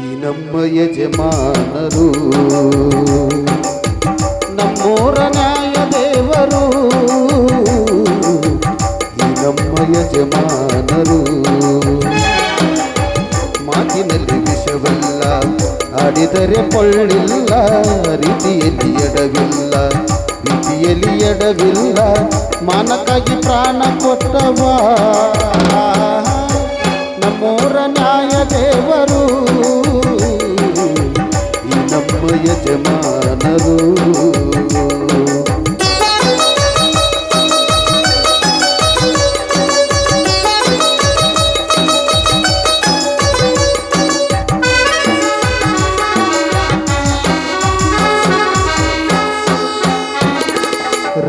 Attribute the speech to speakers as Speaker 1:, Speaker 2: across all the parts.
Speaker 1: ಈ ನಮ್ಮ ಯಜಮಾನರು, ನಮ್ಮೋರ ನ್ಯಾಯ ದೇವರು. ಈ ನಮ್ಮ ಯಜಮಾನರು, ಮಾತಿನಲ್ಲಿ ವಿಷವಲ್ಲ ಆಡಿದರೆ ಪೊಳ್ಳಿಲ್ಲ ರೀತಿಯಲ್ಲಿ ಎಡವಿಲ್ಲ ರೀತಿಯಲ್ಲಿ ಎಡವಿಲ್ಲ, ಮಾನಕ್ಕಾಗಿ ಪ್ರಾಣ ಕೊಟ್ಟವ. ನಮ್ಮೂರ ನ್ಯಾಯ ದೇವರು. ಈ ನಮ್ಮ ಯಜಮಾನರು.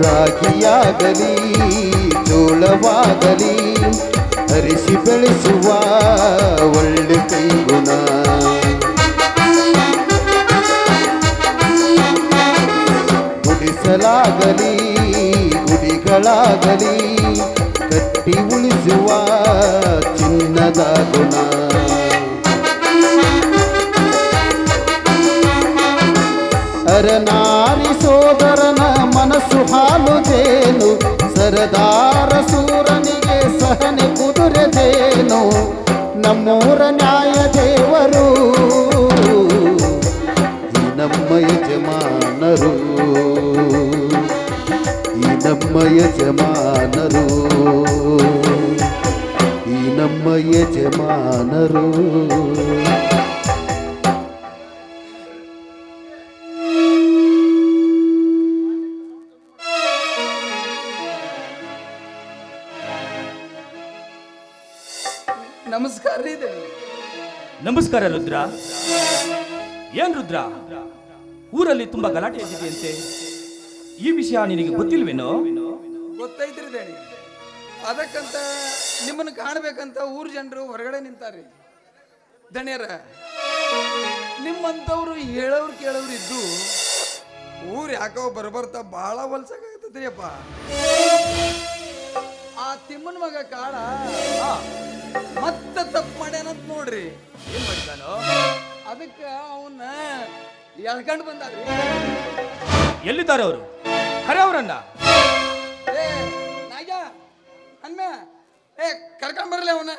Speaker 1: ರಾಗಿಯಾಗಲಿ ಜೋಳವಾಗಲಿ ಹರಿಸಿ ಬೆಳೆಸುವ ಒಳ್ಳೆ ಕೈಗುಣ. ಗುಡಿಸಲಾಗಲಿ, ಗುಡಿಗಳಾಗಲಿ, ಕಟ್ಟಿ ಉಳಿಸುವ ಚಿನ್ನದ ಗುಣ. ಅರನಾರಿ ಸೋದರನ ಮನಸ್ಸು ಹಾಲು ಜೇನು, ಸರದಾರ ಸೂರನಿಗೆ ಸಹನೆ ನಮ್ಮೂರ ನ್ಯಾಯ ದೇವರು ಈ ನಮ್ಮ ಯಜಮಾನರು ಈ ನಮ್ಮ ಯಜಮಾನರು ಈ ನಮ್ಮ ಯಜಮಾನರು
Speaker 2: ನಮಸ್ಕಾರ,
Speaker 3: ರುದ್ರ. ಏನ್, ರುದ್ರ? ಊರಲ್ಲಿ ತುಂಬಾ ಗಲಾಟೆ ಎದ್ದಿದೆಯಂತೆ. ಈ ವಿಷಯ ನಿನಗೆ ಗೊತ್ತಿಲ್ವೇನೋ?
Speaker 2: ಗೊತ್ತೈತ್ರಿ ದೇಣಿ ಅದಕ್ಕಂತ ನಿಮ್ಮನ್ನ ಕಾಣಬೇಕಂತ ಊರ್ ಜನರು ಹೊರಗಡೆ ನಿಂತಾರ್ರಿ. ದಣಿಯರ ನಿಮ್ಮಂಥವ್ರು ಹೇಳೋರು ಕೇಳೋರು ಇದ್ದು ಊರ್ ಯಾಕೋ ಬರ್ಬರ್ತಾ ಭಾಳ ಹೊಲ್ಸಕ್ಕಾಗತ್ತೈತ್ರಿಯಪ್ಪ ಆ ತಿಮ್ಮನ ಮಗ ಕಾಳ ಮತ್ತೆ ತಪ್ಪು ಮಾಡ್ಯಾನಂತ ನೋಡ್ರಿ.
Speaker 3: ಏನ್ ಮಾಡ್ತಾನೋ?
Speaker 2: ಅದಕ್ಕೆ ಅವನ್ನ ಎಳ್ಕೊಂಡು ಬಂದ
Speaker 3: ಎಲ್ಲಿದ್ದಾರೆ ಅವರು? ಕರೆ ಅವರನ್ನ?
Speaker 2: ಏ ನಾಗ್ಯ ಅನ್ನ ಏ ಕರ್ಕೊಂಬರ್ಲಿ ಅವನ.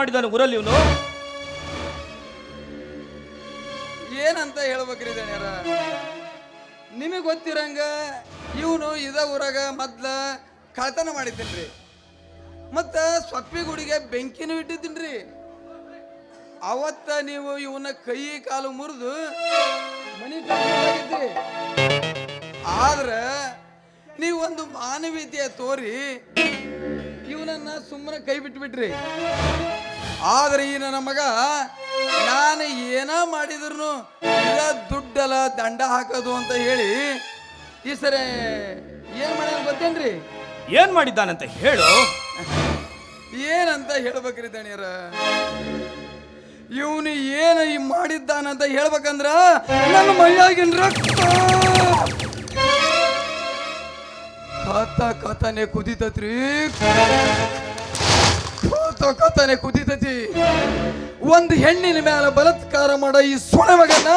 Speaker 3: ಮಾಡಿದಾನೆ ಊರಲ್ಲಿ ಇವನು?
Speaker 2: ಏನಂತ ಹೇಳ್ಬೇಕ್ರಿ ದಣ್ಯರ ನಿಮಗೆ ಗೊತ್ತಿರಂಗ ಇವನು ಇದ ಊರಾಗ ಮೊದ್ಲ ಕಳ್ತನ ಮಾಡಿದ್ದೀನ್ರಿ ಮತ್ತ ಸೊಪ್ಪಿ ಗುಡಿಗೆ ಬೆಂಕಿನೂ ಇಟ್ಟಿದ್ದೀನ್ರಿ ಅವತ್ತ ನೀವು ಇವನ ಕೈ ಕಾಲು ಮುರಿದು ಮನಿ ಆದ್ರೆ ನೀವೊಂದು ಒಂದು ಮಾನವೀಯತೆಯ ತೋರಿ ಇವನನ್ನ ಸುಮ್ಮನೆ ಕೈ ಬಿಟ್ಬಿಟ್ರಿ. ಆದ್ರೆ ಈ ನನ್ನ ಮಗ ನಾನು ಏನ ಮಾಡಿದ್ರು ಇದ ದುಡ್ಡಲ್ಲ ದಂಡ ಹಾಕೋದು ಅಂತ ಹೇಳಿ ಈ ಸರಿ ಏನ್ ಮಾಡ್ಯಾನ ಗೊತ್ತೇನ್ರಿ?
Speaker 3: ಏನ್ ಮಾಡಿದ್ದಾನಂತ ಹೇಳು.
Speaker 2: ಏನಂತ ಹೇಳ್ಬೇಕ್ರಿ ದಣಿಯರ? ಇವನು ಏನು ಈ ಮಾಡಿದ್ದಾನಂತ ಹೇಳ್ಬೇಕಂದ್ರ ನನ್ನ ಮೈಯಾಗಿನ ರಕ್ತ. ಕತ ಕಥನೆ ಕುದಿತತ್ರಿ. ಕಥನೆ ಕುದಿತತಿ ಒಂದ್ ಹೆಣ್ಣಿನ ಮ್ಯಾಲ ಬಲತ್ಕಾರ ಮಾಡ ಈ ಸುಳೆ ಮಗನ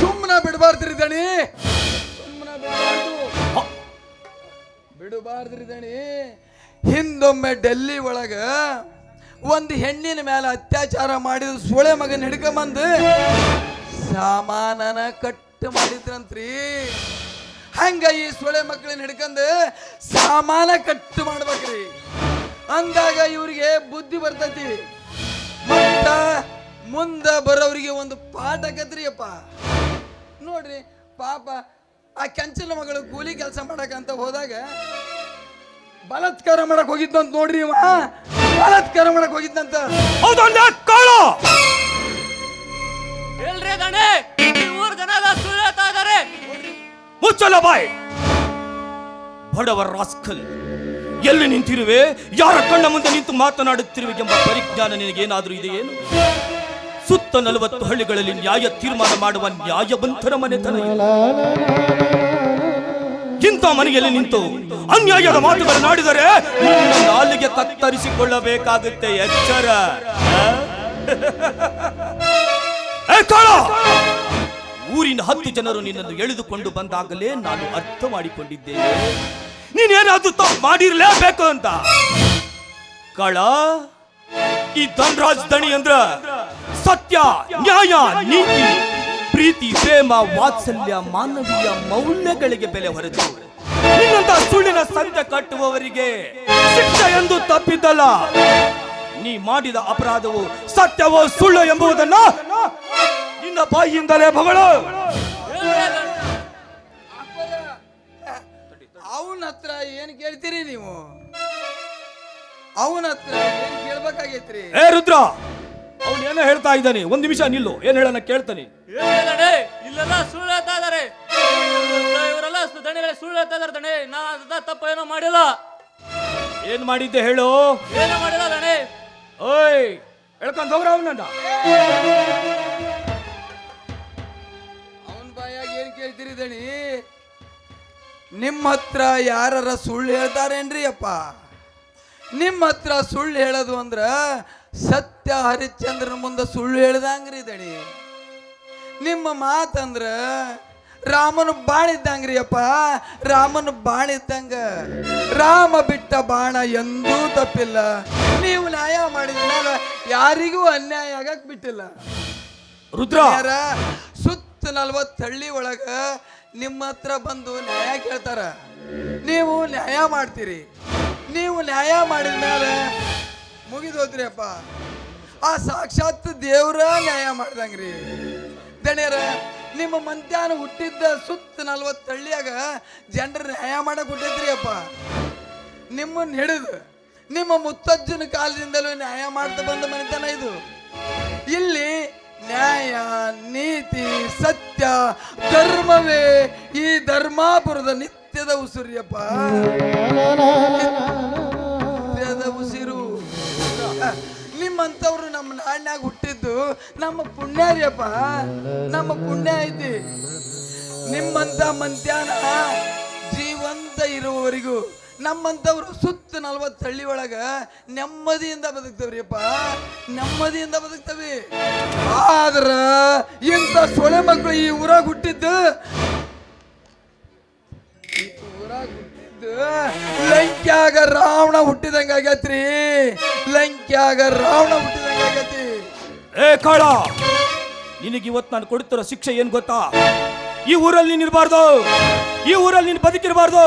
Speaker 2: ಸುಮ್ಮನ ಬಿಡಬಾರ್ದ್ರಿ ದಣಿ. ಸುಮ್ಮನ ಬಿಡಬಾರ್ದು. ಬಿಡಬಾರ್ದ್ರಿ ದಣಿ. ಹಿಂದೊಮ್ಮೆ ಡೆಲ್ಲಿ ಒಳಗ ಒಂದು ಹೆಣ್ಣಿನ ಮೇಲೆ ಅತ್ಯಾಚಾರ ಮಾಡಿದ ಸೊಳೆ ಮಗನ ಹಿಡ್ಕೊಂಬಂದು ಸಾಮಾನನ ಕಟ್ಟು ಮಾಡಿದ್ರಂತ್ರಿ. ಹಂಗ ಈ ಸೊಳೆ ಮಕ್ಕಳನ್ನ ಹಿಡ್ಕೊಂಡು ಸಾಮಾನ ಕಟ್ಟು ಮಾಡ್ಬೇಕ್ರಿ. ಅಂದಾಗ ಇವರಿಗೆ ಬುದ್ಧಿ ಬರ್ತೈತಿ. ಮತ್ತ ಮುಂದ ಬರೋರಿಗೆ ಒಂದು ಪಾಠ ಕದ್ರಿಯಪ್ಪ ಅಪ್ಪ ನೋಡ್ರಿ ಪಾಪ ಆ ಕೆಂಚಲ ಮಗಳು ಕೂಲಿ ಕೆಲಸ ಮಾಡಕಂತ ಹೋದಾಗ ಬಲತ್ಕಾರ ಮಾಡಕ್ ಹೋಗಿದ್ದಂತ ನೋಡ್ರಿ ಇವ. ಬಲಾತ್ಕಾರ ಮಾಡಕ್ ಹೋಗಿದ್ದಂತ
Speaker 3: ಮುಚ್ಚಲ್ಲ ಬಾಯ್! ಬಡವರ ರಾಸ್ಕಲ್. ಎಲ್ಲಿ ನಿಂತಿರುವೆ ಯಾರ ಕಣ್ಣ ಮುಂದೆ ನಿಂತು ಮಾತನಾಡುತ್ತಿರುವೆ ಎಂಬ ಪರಿಜ್ಞಾನ ನಿನಗೇನಾದರೂ ಇದೆಯೇನು ಸುತ್ತ ನಲವತ್ತು ಹಳ್ಳಿಗಳಲ್ಲಿ ನ್ಯಾಯ ತೀರ್ಮಾನ ಮಾಡುವ ನ್ಯಾಯವಂತರ ಮನೆತನ. ಇಂಥ ಮನೆಯಲ್ಲಿ ನಿಂತು ಅನ್ಯಾಯದ ಮಾತುಗಳನ್ನಾಡಿದರೆ ನಾಲಿಗೆ ಕತ್ತರಿಸಿಕೊಳ್ಳಬೇಕಾಗುತ್ತೆ, ಎಚ್ಚರ! ಊರಿನ ಹತ್ತು ಜನರು ನಿನ್ನನ್ನು ಎಳೆದುಕೊಂಡು ಬಂದಾಗಲೇ ನಾನು ಅರ್ಥ ಮಾಡಿಕೊಂಡಿದ್ದೇನೆ ನೀನೇನಾದ್ರೂ ತಪ್ಪು ಮಾಡಿರ್ಲೇಬೇಕು ಅಂತ. ಕಳ, ಈ ಧನ್ರಾಜ್ ದಣಿ ಅಂದ್ರ ಸತ್ಯ, ನ್ಯಾಯ, ನೀತಿ, ಪ್ರೀತಿ, ಪ್ರೇಮ, ವಾತ್ಸಲ್ಯ, ಮಾನವೀಯ ಮೌಲ್ಯಗಳಿಗೆ ಬೆಲೆ ಹೊರತು. ನಿನ್ನಂತ ಸುಳ್ಳಿನ ಸಂತೆ ಕಟ್ಟುವವರಿಗೆ ಶಿಕ್ಷೆ ಎಂದು ತಪ್ಪಿದ್ದಲ್ಲ. ನೀ ಮಾಡಿದ ಅಪರಾಧವು ಸತ್ಯವೋ ಸುಳ್ಳು ಎಂಬುದನ್ನ ನಿನ್ನ ಬಾಯಿಯಿಂದಲೇ ಮಗಳು
Speaker 2: ಅವನ ಹತ್ರ ಏನ್ ಕೇಳ್ತೀರಿ ನೀವು? ಅವನ ಹತ್ರ ಏನ್ ಕೇಳ್ಬೇಕಾಗೈತ್ರಿ?
Speaker 3: ಏ ರುದ್ರ! ಅವನು ಏನೋ ಹೇಳ್ತಾ ಇದ್ದಾನೆ? ಒಂದ್ ನಿಮಿಷ ನಿಲ್ಲು. ಏನ್ ಹೇಳೋಣ ಕೇಳ್ತಾನೆ.
Speaker 4: ಏನಿದೆ ಇಲ್ಲೆಲ್ಲ ಸುಳ್ಳು ಹೇಳ್ತಾ ಇದಾರೆ. ಇವರೆಲ್ಲ ದಣಿಗಳ ಸುಳ್ಳು ಹೇಳ್ತಾ ಇದಾರೆ ದಣೆ. ನಾ ಅದ ತಪ್ಪ ಏನೋ ಮಾಡಿಲ್ಲ.
Speaker 3: ಏನ್ ಮಾಡಿದ್ದೆ ಹೇಳು?
Speaker 4: ಏನೋ ಮಾಡಿಲ್ಲ ದಣೆ.
Speaker 3: ಓಯ್ ಹೇಳ್ಕೊಂಡ್ ಹೋಗ್ರ ಅವನನ್ನ?
Speaker 2: ಅವನ ಬಾಯಾಗ ಏನ್ ಕೇಳ್ತೀರಿ ದಣಿ? ನಿಮ್ಮ ಹತ್ರ ಯಾರ ಸುಳ್ಳು ಹೇಳ್ತಾರೇನ್ರಿ ಅಪ್ಪ? ನಿಮ್ಮ ಹತ್ರ ಸುಳ್ಳು ಹೇಳೋದು ಅಂದ್ರೆ ಸತ್ಯ ಹರಿಶ್ಚಂದ್ರನ ಮುಂದೆ ಸುಳ್ಳು ಹೇಳ್ದಂಗ್ರಿ ದಡಿ ನಿಮ್ಮ ಮಾತಂದ್ರೆ ರಾಮನ ಬಾಣ ಇದ್ದಂಗ್ರಿ ಅಪ್ಪ. ರಾಮನ ಬಾಣ ಇದ್ದಂಗ ರಾಮ ಬಿಟ್ಟ ಬಾಣ ಎಂದೂ ತಪ್ಪಿಲ್ಲ. ನೀವು ನ್ಯಾಯ ಮಾಡಿದ ಮೇಲೆ ಯಾರಿಗೂ ಅನ್ಯಾಯ ಆಗಕ್ ಬಿಟ್ಟಿಲ್ಲ.
Speaker 3: ರುದ್ರ!
Speaker 2: ಸುತ್ತ ನಲ್ವತ್ತು ಹಳ್ಳಿ ಒಳಗ ನಿಮ್ಮ ಹತ್ರ ಬಂದು ನ್ಯಾಯ ಕೇಳ್ತಾರ. ನೀವು ನ್ಯಾಯ ಮಾಡ್ತೀರಿ. ನೀವು ನ್ಯಾಯ ಮಾಡಿದ ಮೇಲೆ ಮುಗಿದೋದ್ರಿ ಅಪ್ಪ ಆ ಸಾಕ್ಷಾತ್ ದೇವ್ರ ನ್ಯಾಯ ಮಾಡ್ದಂಗ್ರಿ. ದಣ್ಯರ, ನಿಮ್ಮ ಮಂತ್ಯಾನ ಹುಟ್ಟಿದ್ದ ಸುತ್ತ ನಲ್ವತ್ತು ಹಳ್ಳಿಯಾಗ ಜನರ ನ್ಯಾಯ ಮಾಡಕ್ ಹುಟ್ಟಿದ್ರಿ ಅಪ್ಪ ನಿಮ್ಮನ್ನ ಹಿಡಿದು ನಿಮ್ಮ ಮುತ್ತಜ್ಜನ ಕಾಲದಿಂದಲೂ ನ್ಯಾಯ ಮಾಡ್ತಾ ಬಂದ ಮನೆತನ ಇದು. ಇಲ್ಲಿ ನ್ಯಾಯ, ನೀತಿ, ಸತ್ಯ, ಧರ್ಮವೇ ಈ ಧರ್ಮಾಪುರದ ನಿತ್ಯದ ಉಸಿರಿಯಪ್ಪ. ನಿತ್ಯದ ಉಸಿರು. ನಿಮ್ಮಂಥವ್ರು ನಮ್ಮ ನಾಣ್ಯಾಗ ಹುಟ್ಟಿದ್ದು ನಮ್ಮ ಪುಣ್ಯ ರೀಪ್ಪ ನಮ್ಮ ಪುಣ್ಯ ಐತಿ. ನಿಮ್ಮಂತ ಮಂತ್ಯಾನ ಜೀವಂತ ಇರುವವರೆಗೂ ನಮ್ಮಂಥವ್ರು ಸುತ್ತ ನಲ್ವತ್ತು ಹಳ್ಳಿ ಒಳಗ ನೆಮ್ಮದಿಯಿಂದ ಬದುಕ್ತವ್ರಿಯಪ್ಪ. ನೆಮ್ಮದಿಯಿಂದ ಬದುಕ್ತವಿ. ಆದ್ರೆ ಇಂಥ ಸೊಳೆ ಮಕ್ಕಳು ಈ ಊರಾಗ ಹುಟ್ಟಿದ್ದು ಲಂಕ್ಯಾಗ ರಾವಣ ಹುಟ್ಟಿದಂಗ ಆಗತ್ರಿ. ಲಂಕ್ಯಾಗ ರಾವಣ ಹುಟ್ಟಿದಂಗ ಆಗತಿ.
Speaker 3: ಏ ಕಾಳ, ನಿನಗೆ ಇವತ್ತು ನಾನು ಕೊಡ್ತಿರೋ ಶಿಕ್ಷೆ ಏನ್ ಗೊತ್ತಾ? ಈ ಊರಲ್ಲಿ ನೀನು ಇರಬಾರ್ದು. ಈ ಊರಲ್ಲಿ ನೀನು ಬದುಕಿರಬಾರ್ದು.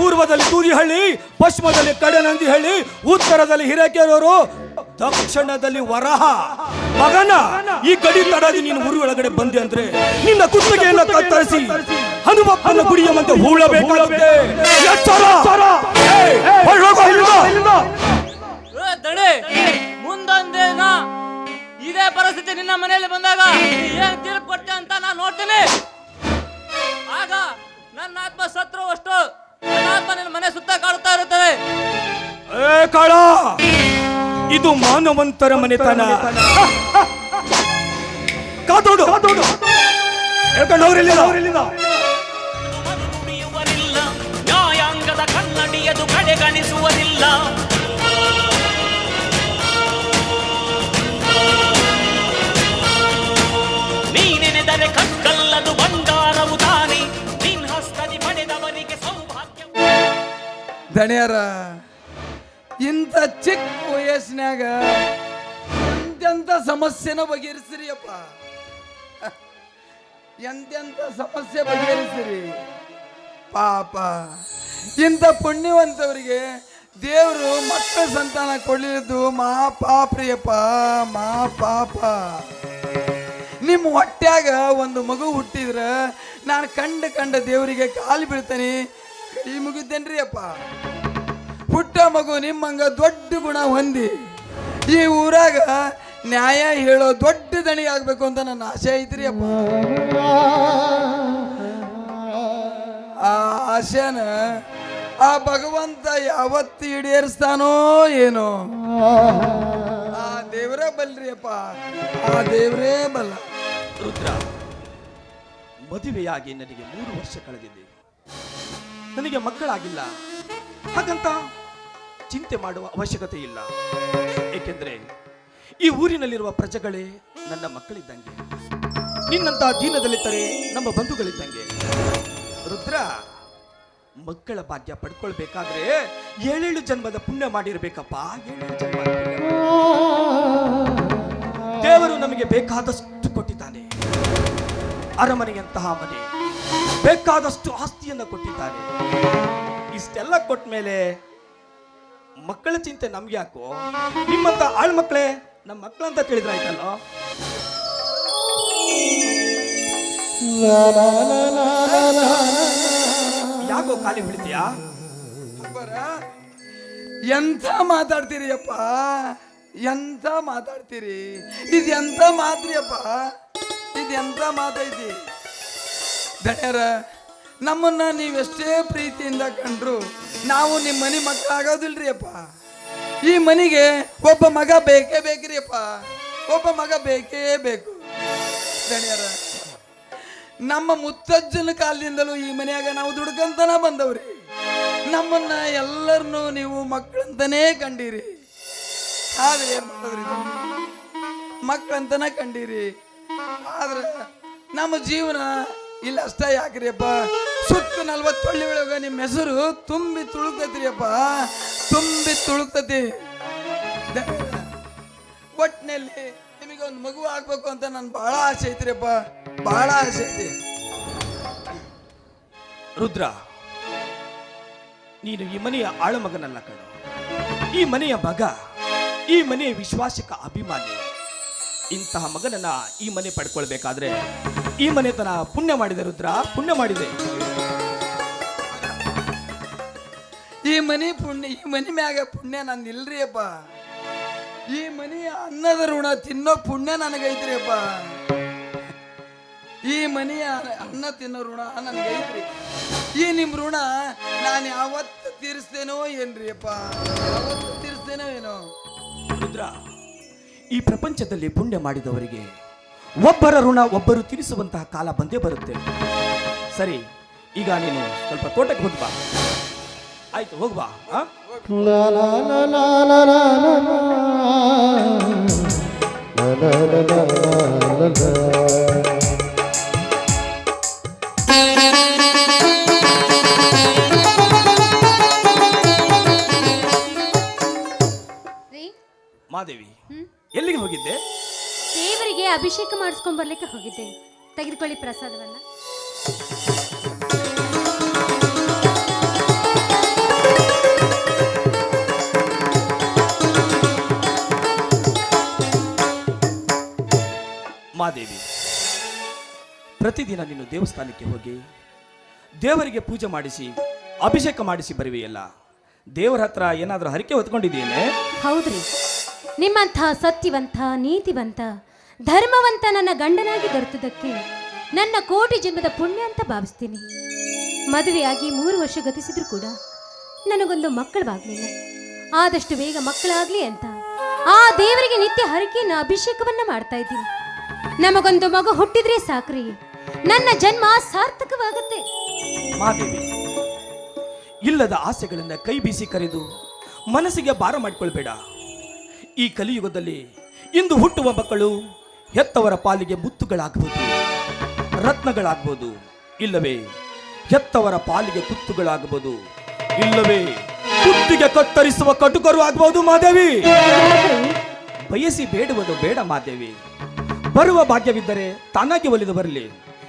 Speaker 3: ಪೂರ್ವದಲ್ಲಿ ತೂರಿಹಳ್ಳಿ ಪಶ್ಚಿಮದಲ್ಲಿ ಕಡೆನಂದಿಹಳ್ಳಿ ಉತ್ತರದಲ್ಲಿ ಹಿರೇಕೆರೂರು, ದಕ್ಷಿಣದಲ್ಲಿ ವರಹ. ಮಗನ, ಈ ಗಡಿ ತಡದಿ ನೀನು ಊರು ಒಳಗಡೆ ಬಂದೆ ಅಂದ್ರೆ ನಿನ್ನ ಕುತ್ತಿಗೆಯನ್ನು ಕತ್ತರಿಸಿ, ಹನುಮಪ್ಪನ ಗುಡಿಯ ಮತ್ತೆ ಹೂಳಬೇಕಾಗುತ್ತೆ.
Speaker 4: ಇದೇ ಪರಿಸ್ಥಿತಿ ನಿನ್ನ ಮನೆಯಲ್ಲಿ ಬಂದಾಗ ಏನ್ ತೀರ್ಪು ಅಂತ ನಾನು ನೋಡ್ತೀನಿ.
Speaker 3: ಕಾಳ ಇದು ಮಾನವಂತರ ಮನೆತನ. ಕಾತೋಡು ಹೇಳ್ಕೊಂಡು
Speaker 5: ಅವರಿಲ್ಲ ನ್ಯಾಯಾಂಗದ ಕನ್ನಡಿಯದು ಕಡೆಗಣಿಸುವುದಿಲ್ಲ ನೀನೆನೆದರೆ ಕಕ್ಕಲ್ಲದು ಬಂಗಾರವು ತಾನೆ. ನಿನ್ ಹಸ್ತದಿ ಪಡೆದವರಿಗೆ ಸೌಭಾಗ್ಯ.
Speaker 2: ದಣಿಯರ ಇಂಥ ಚಿಕ್ಕ ವಯಸ್ಸಿನಾಗ ಎಂತೆಂಥ ಸಮಸ್ಯೆನ ಬಗೆಹರಿಸಿರಿ ಅಪ್ಪ ಎಂತೆಂಥ ಸಮಸ್ಯೆ ಬಗೆಹರಿಸಿರಿ ಪಾಪ. ಇಂಥ ಪುಣ್ಯವಂತವರಿಗೆ ದೇವರು ಮಕ್ಕಳ ಸಂತಾನ ಕೊಡಲಿದ್ದು ಮಾ ಪಾಪ್ರಿಯಪ್ಪ ಮಾ ಪಾಪ ನಿಮ್ಮ ಹೊಟ್ಯಾಗ ಒಂದು ಮಗು ಹುಟ್ಟಿದ್ರ ನಾನು ಕಂಡ ಕಂಡ ದೇವರಿಗೆ ಕಾಲು ಬೀಳ್ತಾನೆ. ಕೈ ಮುಗಿದ್ದೇನ್ರಿ ಅಪ್ಪ ಹುಟ್ಟ ಮಗು ನಿಮ್ಮಂಗ ದೊಡ್ಡ ಗುಣ ಹೊಂದಿ. ಈ ಊರಾಗ ನ್ಯಾಯ ಹೇಳೋ ದೊಡ್ಡ ದಣಿ ಆಗ್ಬೇಕು ಅಂತ ನನ್ನ ಆಸೆ ಐತ್ರಿ ಅಪ್ಪ. ಆ ಆಸೆನ ಆ ಭಗವಂತ ಯಾವತ್ತು ಈಡೇರಿಸ್ತಾನೋ ಏನೋ. ಆ ದೇವರೇ ಬಲ್ರಿಯಪ್ಪ ಆ ದೇವರೇ ಬಲ್ಲ
Speaker 3: ರುದ್ರ, ಮದುವೆಯಾಗಿ ನನಗೆ ಮೂರು ವರ್ಷ ಕಳೆದಿದೆ. ನನಗೆ ಮಕ್ಕಳಾಗಿಲ್ಲ. ಹಾಗಂತ ಚಿಂತೆ ಮಾಡುವ ಅವಶ್ಯಕತೆ ಇಲ್ಲ. ಏಕೆಂದರೆ ಈ ಊರಿನಲ್ಲಿರುವ ಪ್ರಜೆಗಳೇ ನನ್ನ ಮಕ್ಕಳಿದ್ದಂಗೆ. ನಿನ್ನಂತಹ ದೀನದಲ್ಲಿದ್ದರೆ ನಮ್ಮ ಬಂಧುಗಳಿದ್ದಂಗೆ. ರುದ್ರ, ಮಕ್ಕಳ ಭಾಗ್ಯ ಪಡ್ಕೊಳ್ಬೇಕಾದ್ರೆ ಏಳೇಳು ಜನ್ಮದ ಪುಣ್ಯ ಮಾಡಿರಬೇಕಪ್ಪ. ಏಳೇಳು ಜನ್ಮ ದೇವರು ನಮಗೆ ಬೇಕಾದಷ್ಟು ಕೊಟ್ಟಿದ್ದಾನೆ. ಅರಮನೆಯಂತಹ ಮನೆ, ಬೇಕಾದಷ್ಟು ಆಸ್ತಿಯನ್ನು ಕೊಟ್ಟಿದ್ದಾನೆ. ಇಷ್ಟೆಲ್ಲ ಕೊಟ್ಟ ಮೇಲೆ ಮಕ್ಕಳ ಚಿಂತೆ ನಮ್ಗೆ ಯಾಕೋ? ನಿಮ್ಮಂತ ಆಳ್ ಮಕ್ಕಳೇ ನಮ್ಮ ಮಕ್ಕಳಂತ ತಿಳಿದ್ರೆ ಆಯ್ತಲ್ಲೋ? ಯಾಕೋ ಖಾಲಿ ಬಿಡ್ತೀಯಾ
Speaker 2: ಎಂಥ ಎಂತ ಮಾತಾಡ್ತೀರಿ ಅಪ್ಪ ಎಂತ ಮಾತಾಡ್ತೀರಿ? ಇದು ಎಂತ ಮಾತ್ರಿ ಅಪ್ಪ ಇದು ಎಂತ ಮಾತೈತಿ. ದಣ್ಯರ ನಮ್ಮನ್ನ ನೀವೆಷ್ಟೇ ಪ್ರೀತಿಯಿಂದ ಕಂಡ್ರು ನಾವು ನಿಮ್ಮ ಮನೆ ಮಕ್ಕಳಾಗೋದಿಲ್ರಿ ಅಪ್ಪ ಈ ಮನೆಗೆ ಒಬ್ಬ ಮಗ ಬೇಕೇ ಬೇಕ್ರಿ ಅಪ್ಪ ಒಬ್ಬ ಮಗ ಬೇಕೇ ಬೇಕು. ದಣ್ಯರ ನಮ್ಮ ಮುತ್ತಜ್ಜನ ಕಾಲದಿಂದಲೂ ಈ ಮನೆಯಾಗ ನಾವು ದುಡ್ಕಂತನ ಬಂದವ್ರಿ. ನಮ್ಮನ್ನ ಎಲ್ಲರನ್ನೂ ನೀವು ಮಕ್ಕಳಂತನೇ ಕಂಡೀರಿ. ಆದ್ರೆ ಏನ್ ಮಾಡಿದ್ರಿ ಮಕ್ಕಳಂತನ ಕಂಡೀರಿ. ಆದ್ರೆ ನಮ್ಮ ಜೀವನ ಇಲ್ಲ ಅಷ್ಟ ಯಾಕ್ರಿ ಅಪ್ಪ ಸುತ್ತ ನಲ್ವತ್ತೊಳ್ಳಿ ಒಳಗ ನಿಮ್ಮ ಹೆಸರು ತುಂಬಿ ತುಳುಕ್ತೈತ್ರಿ ಅಪ್ಪ ತುಂಬಿ ತುಳುಕ್ತತಿ ಒಟ್ಟಿನಲ್ಲಿ ನಿಮಗೆ ಒಂದು ಮಗು ಆಗ್ಬೇಕು ಅಂತ ನನ್ ಬಹಳ ಆಸೆ ಐತ್ರಿಪ್ಪ ಬಹಳ ಆಸೆ ಐತಿ
Speaker 3: ರುದ್ರ, ನೀನು ಈ ಮನೆಯ ಆಳಮಗನಲ್ಲ ಕಣು ಈ ಮನೆಯ ಮಗ, ಈ ಮನೆಯ ವಿಶ್ವಾಸಕ ಅಭಿಮಾನಿ. ಇಂತಹ ಮಗನನ್ನ ಈ ಮನೆ ಪಡ್ಕೊಳ್ಬೇಕಾದ್ರೆ ಈ ಮನೆತನ ಪುಣ್ಯ ಮಾಡಿದೆ ರುದ್ರ, ಪುಣ್ಯ ಮಾಡಿದೆ.
Speaker 2: ಈ ಮನಿ ಪುಣ್ಯ, ಈ ಮನಿ ಮ್ಯಾಗ ಪುಣ್ಯ ನಂದು ಇಲ್ರಿ ಅಪ್ಪ ಈ ಮನಿ ಅನ್ನದ ಋಣ ತಿನ್ನೋ ಪುಣ್ಯ ನನಗೈತ್ರಿ ಅಪ್ಪ ಈ ಮನಿ ಅನ್ನ ತಿನ್ನೋ ಋಣ ನನಗೈತ್ರಿ. ಈ ನಿಮ್ಮ ಋಣ ನಾನು ಯಾವತ್ತು ತೀರಿಸ್ತೇನೋ ಏನ್ರಿ ಅಪ್ಪ ಯಾವತ್ತು ತೀರಿಸ್ತೇನೋ ಏನೋ?
Speaker 3: ರುದ್ರ, ಈ ಪ್ರಪಂಚದಲ್ಲಿ ಪುಣ್ಯ ಮಾಡಿದವರಿಗೆ ಒಬ್ಬರ ಋಣ ಒಬ್ಬರು ತೀರಿಸುವಂತಹ ಕಾಲ ಬಂದೇ ಬರುತ್ತೆ. ಸರಿ, ಈಗ ನೀನು ಸ್ವಲ್ಪ ತೋಟಕ್ಕೆ ಹೋಗ್ಬಾ ಆಯ್ತು ಹೋಗ್ಬಾ ಮಾದೇವಿ ಎಲ್ಲಿಗೆ ಹೋಗಿದ್ದೆ
Speaker 6: ದೇವರಿಗೆ ಅಭಿಷೇಕ ಮಾಡಿಸ್ಕೊಂಡ್ ಬರ್ಲಿಕ್ಕೆ ಹೋಗಿದ್ದೆ ತೆಗೆದುಕೊಳ್ಳಿ ಪ್ರಸಾದವನ್ನ
Speaker 3: ಮಾದೇವಿ ಪ್ರತಿದಿನ ನೀನು ದೇವಸ್ಥಾನಕ್ಕೆ ಹೋಗಿ, ದೇವರಿಗೆ ಪೂಜೆ ಮಾಡಿಸಿ, ಅಭಿಷೇಕ ಮಾಡಿಸಿ ಬರುವೆಯಲ್ಲ. ದೇವರ ಹತ್ರ ಏನಾದರೂ ಹರಿಕೆ ಹೊತ್ಕೊಂಡಿದ್ದೇನೆ
Speaker 6: ಹೌದ್ರಿ. ನಿಮ್ಮಂಥ ಸತ್ಯವಂತ, ನೀತಿವಂತ, ಧರ್ಮವಂತ ನನ್ನ ಗಂಡನಾಗಿ ದೊರೆತದಕ್ಕೆ ನನ್ನ ಕೋಟಿ ಜನ್ಮದ ಪುಣ್ಯ ಅಂತ ಭಾವಿಸ್ತೀನಿ. ಮದುವೆಯಾಗಿ ಮೂರು ವರ್ಷ ಗತಿಸಿದ್ರು ಕೂಡ ನನಗೊಂದು ಮಕ್ಕಳಾಗ್ಲಿಲ್ಲ. ಆದಷ್ಟು ಬೇಗ ಮಕ್ಕಳಾಗ್ಲಿ ಅಂತ ಆ ದೇವರಿಗೆ ನಿತ್ಯ ಹರಕೆಯನ್ನು ಅಭಿಷೇಕವನ್ನ ಮಾಡ್ತಾ ಇದ್ದೀನಿ. ನಮಗೊಂದು ಮಗು ಹುಟ್ಟಿದ್ರೆ ಸಾಕ್ರಿ. ನನ್ನ ಜನ್ಮ ಸಾರ್ಥಕವಾಗುತ್ತೆ.
Speaker 3: ಮಾದೇವಿ ಇಲ್ಲದ ಆಸೆಗಳನ್ನು ಕೈ ಬೀಸಿ ಕರೆದು ಮನಸ್ಸಿಗೆ ಭಾರ ಮಾಡಿಕೊಳ್ಬೇಡ. ಈ ಕಲಿಯುಗದಲ್ಲಿ ಇಂದು ಹುಟ್ಟುವ ಮಕ್ಕಳು ಹೆತ್ತವರ ಪಾಲಿಗೆ ಮುತ್ತುಗಳಾಗಬಹುದು ರತ್ನಗಳಾಗ್ಬೋದು, ಇಲ್ಲವೇ ಹೆತ್ತವರ ಪಾಲಿಗೆ ಕುತ್ತುಗಳಾಗಬಹುದು ಇಲ್ಲವೇ ಕುತ್ತಿಗೆ ಕತ್ತರಿಸುವ ಕಟುಕರು ಆಗಬಹುದು ಮಾದೇವಿ ಬಯಸಿ ಬೇಡುವುದು ಬೇಡ ಮಾದೇವಿ ಬರುವ ಭಾಗ್ಯವಿದ್ದರೆ ತನಗೆ ಒಲಿದು ಬರಲಿ.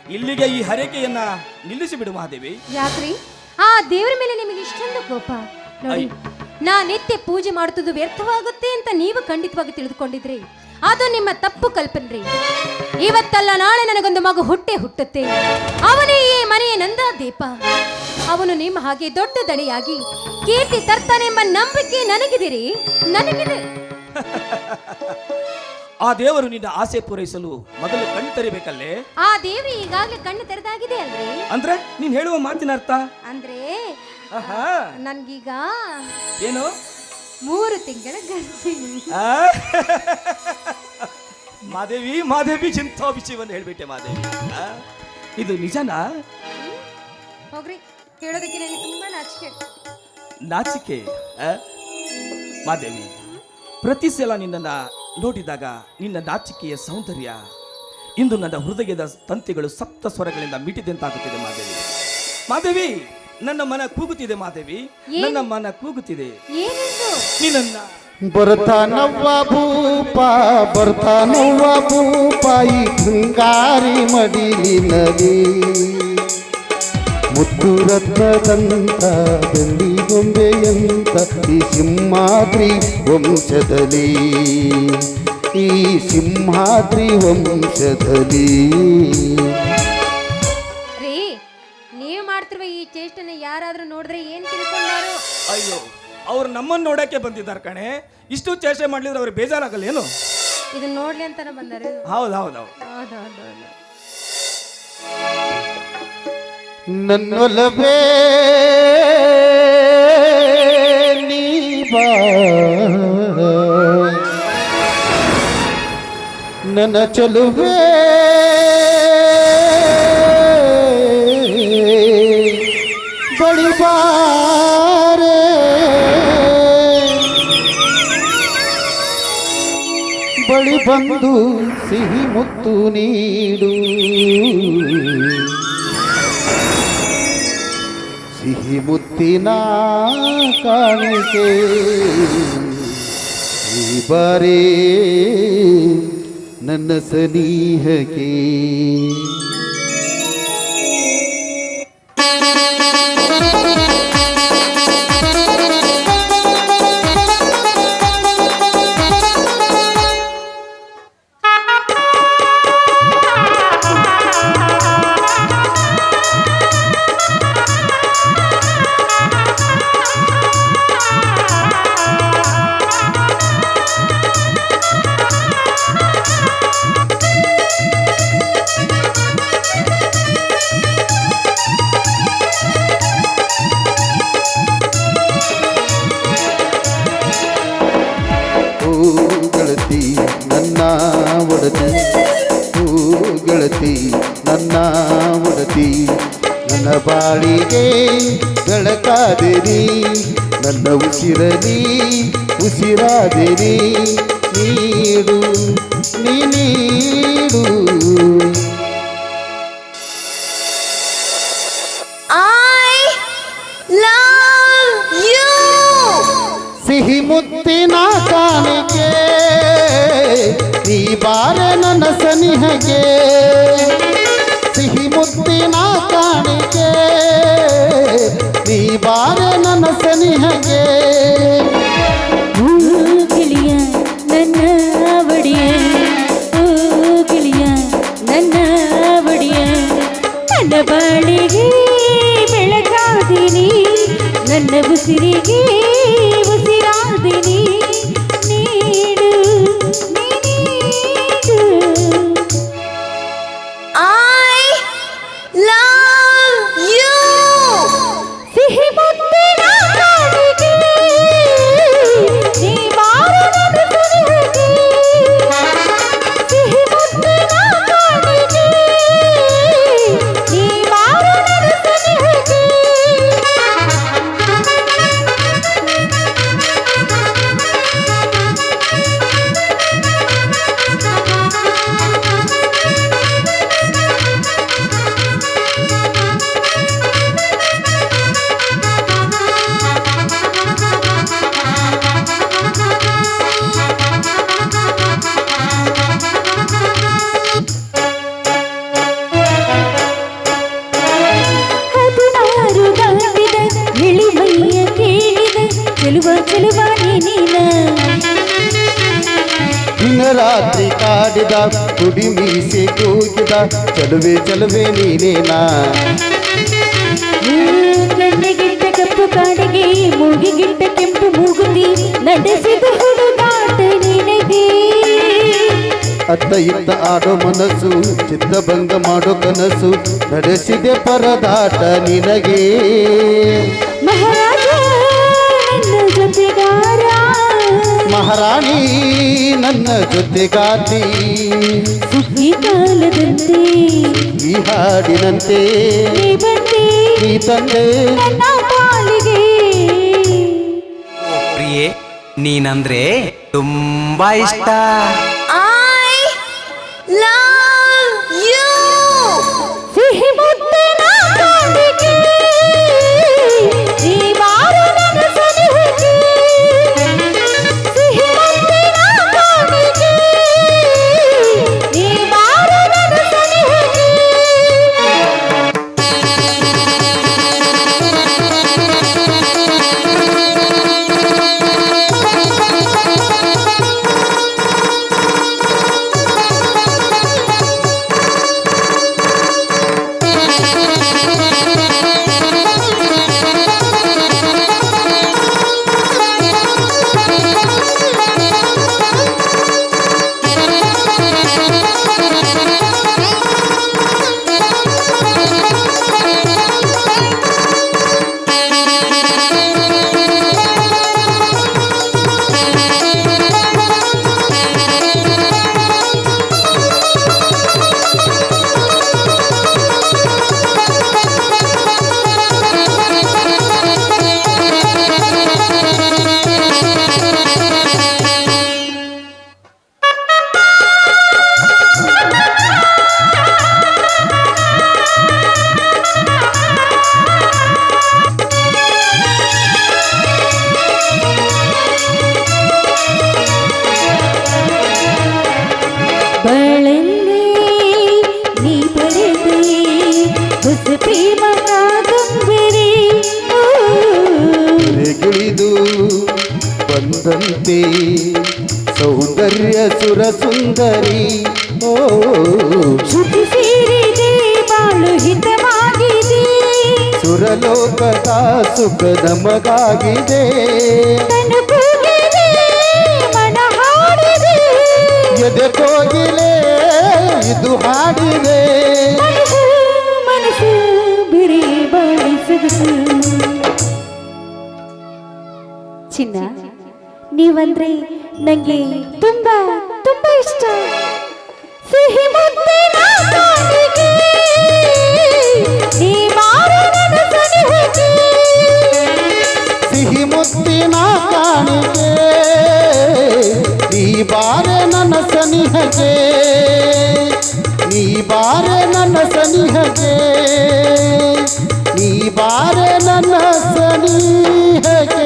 Speaker 3: ಇಲ್ಲಿಗೆ ಈ ಹರಕೆಯನ್ನ ನಿಲ್ಲಿಸಿ ಬಿಡು ಮಹಾದೇವಿ.
Speaker 6: ಯಾಕ್ರಿ? ಆ ದೇವರ ಮೇಲೆ ನಿಮಗೆ ಇಷ್ಟೊಂದು ಕೋಪ. ನೋಡಿ ನಾ ನಿತ್ಯ ಪೂಜೆ ಮಾಡುತ್ತದೆ ವ್ಯರ್ಥವಾಗುತ್ತೆ ಅಂತ ನೀವು ಖಂಡಿತವಾಗಿ ತಿಳಿದುಕೊಂಡಿದ್ರಿ. ಅದು ನಿಮ್ಮ ತಪ್ಪು ಕಲ್ಪನ್ರಿ. ಇವತ್ತಲ್ಲ ನಾಳೆ ನನಗೊಂದು ಮಗು ಹುಟ್ಟೆ ಹುಟ್ಟುತ್ತೆ. ಅವನೇ ಈ ಮನೆಯ ನಂದ ದೀಪ ಅವನು ನಿಮ್ಮ ಹಾಗೆ ದೊಡ್ಡ ದಣಿಯಾಗಿ ಕೀರ್ತಿ ತರ್ತಾನೆಂಬ ನಂಬಿಕೆ ನನಗಿದಿರಿ. ನನಗಿದೆ.
Speaker 3: ಆ ದೇವರು ನಿನ್ನ ಆಸೆ ಪೂರೈಸಲು ಮೊದಲು ಕಣ್ಣು ತೆರಿಬೇಕಲ್ಲೇ?
Speaker 6: ಆ ದೇವಿ ಈಗಾಗಲೇ ಕಣ್ಣು ತೆರೆದಾಗಿದೆ ಅಲ್ರಿ.
Speaker 3: ಅಂದ್ರೆ ನೀನ್ ಹೇಳುವ ಮಾತಿನ ಅರ್ಥ?
Speaker 6: ಅಂದ್ರೆ
Speaker 3: ಆಹಾ.
Speaker 6: ನನ್ಗೀಗ
Speaker 3: ಏನು?
Speaker 6: ಮೂರು ತಿಂಗಳ ಗರ್ಭಿಣಿ
Speaker 3: ಆ? ಮಾದೇವಿ ಮಾದೇವಿ ಇಂಥ ವಿಷಯವನ್ನು ಹೇಳ್ಬಿಟ್ಟೆ ಮಾದೇವಿ. ಆ? ಇದು ನಿಜನಾ?
Speaker 6: ಹೋಗ್ರಿ ಕೇಳೋದಕ್ಕೆ ನನಗೆ ತುಂಬಾ ನಾಚಿಕೆ
Speaker 3: ನಾಚಿಕೆ ಆ? ಮಾದೇವಿ ಪ್ರತಿ ಸಲ ನಿನ್ನನ್ನು ನೋಡಿದಾಗ ನಿನ್ನ ನಾಚಿಕೆಯ ಸೌಂದರ್ಯ ಇಂದು ನನ್ನ ಹೃದಯದ ತಂತಿಗಳು ಸಪ್ತ ಸ್ವರಗಳಿಂದ ಮಿಟಿದಂತಾಗುತ್ತಿದೆ ಮಾದೇವಿ. ಮಾದೇವಿ ನನ್ನ ಮನ ಕೂಗುತ್ತಿದೆ ಮಾದೇವಿ. ನನ್ನ ಮನ ಕೂಗುತ್ತಿದೆ.
Speaker 6: ಏನೆಂದು?
Speaker 3: ನಿನ್ನ
Speaker 1: ಬರ್ತಾನವ್ವ ಭೂಪ ಬರ್ತಾನವ್ವ ಭೂಪ ಈ ಮಡಿಲಿ ಮಡಿಲಿನಲ್ಲಿ ಮುತ್ತು ರತ್ನದಂತ ಬೆಳ್ಳಿ ಗೊಂಬೆಯಂತ ಈ ಸಿಂಹಾದ್ರಿ ವಂಶದಲ್ಲಿ? ಈ ಸಿಂಹಾದ್ರಿ ವಂಶದಲ್ಲಿ?
Speaker 6: ರೀ ನೀವು ಮಾಡ್ತಿರುವ ಈ ಚೇಷ್ಟನ ಯಾರಾದ್ರೂ ನೋಡಿದ್ರೆ ಏನ್ ತಿಳ್ಕೊಂಡಾರು
Speaker 3: ಅಯ್ಯೋ ಅವ್ರು ನಮ್ಮನ್ನು ನೋಡಕ್ಕೆ ಬಂದಿದ್ದಾರೆ ಕಣೆ. ಇಷ್ಟು ಚೇಷ್ಟೆ ಮಾಡ್ಲಿದ್ರೆ ಅವ್ರಿಗೆ ಬೇಜಾರಾಗಲ್ಲ ಏನು
Speaker 6: ಇದನ್ನ ನೋಡ್ಲಿ ಅಂತಾನೆ ಬಂದಾರೆ.
Speaker 3: ಹೌದು ಹೌದು ಹೌದು.
Speaker 6: ಹೌದೌದೌದು
Speaker 1: ನನ್ನೊಲವೇ ನೀ ಬಾ ನನ್ನ ಚಲುವೆ ಬಳಿಬಾರೆ ಬಳಿ ಬಂದು ಸಿಹಿ ಮುತ್ತು ನೀಡು ಸಿಹಿ ಮುತ್ತಿನ ಕಾಣಿಕೆ. ಈ ಬಾರೇ ನನ್ನ ಸನಿಹಕ್ಕೆ. ಬಾಳಿಗೆ ಬೆಳಕಾದಿರಿ ನನ್ನ ಉಸಿರಲಿ ಉಸಿರಾದಿರಿ ನೀಡು ನೀಡು. ಸಿಹಿ ಮುತ್ತಿನ ಕಾಣಿಕೆ ಈ ಬಾರ ನನ್ನ ಸನಿಹಗೆ. ರಾತ್ರಿ ಕಾಡಿದ ಕುಡಿ ಮೀಸೆ ಕೂಗಿದ ಚಲುವೆ ಚಲುವೆ ನೀನೇನಾ.
Speaker 7: ಕಣ್ಣಿಗಿಟ್ಟ ಕಪ್ಪು ಕಾಡಿಗೆ ಮೂಗಿಗಿಟ್ಟ ಕೆಂಪು ಮೂಗುತಿ ನಡೆಸಿದ ಹುಡುಗಾಟ ನಿನಗೆ.
Speaker 1: ಅತ್ತ ಇತ್ತ ಆಡೋ ಮನಸ್ಸು ಚಿತ್ತಭಂಗ ಮಾಡೋ ಕನಸು ನಡೆಸಿದೆ ಪರದಾಟ ನಿನಗೆ. ಮಹಾರಾಣಿ ನನ್ನ ಜೊತೆಗಾತಿ
Speaker 7: ಸುಗ್ಗಿ ಕಾಲದಂತೆ
Speaker 1: ಈ ಹಾಡಿನಂತೆ
Speaker 7: ನೀ ಬಂದೆ
Speaker 1: ಈ ತಂದೆ.
Speaker 7: ನನ್ನ ಪಾಲಿಗೆ.
Speaker 8: ಪ್ರಿಯೆ ನೀನಂದ್ರೆ ತುಂಬಾ ಇಷ್ಟ.
Speaker 7: ಸಿಹಿ
Speaker 1: ಸುರಲೋಕದ ಸುಖ ನಮಗಾಗಿದೆ
Speaker 7: ತನು ಕೂಗಿದೆ ಮನ ಹಾಡಿದೆ.
Speaker 1: ಎದೆ ಕೋಗಿಲೆ ಇದು ಹಾಡಿದೆ.
Speaker 7: ಚಿನ್ನ ನೀವಂದ್ರೆ ನಂಗೆ ತುಂಬಾ ತುಂಬಾ ಇಷ್ಟ. ಸಿಹಿ ಮುದ್ದಿನ
Speaker 1: ಸಿಹಿ ಮುತ್ತಿನ ಕಾಣಿಕೆ ನೀ ಬಾರೆ ನನ್ನ ಸನಿಹಕ್ಕೆ ನೀ ಬಾರೆ ನನ್ನ ಸನಿಹಕ್ಕೆ ನೀ ಬಾರೆ ನನ್ನ ಸನಿಹಕ್ಕೆ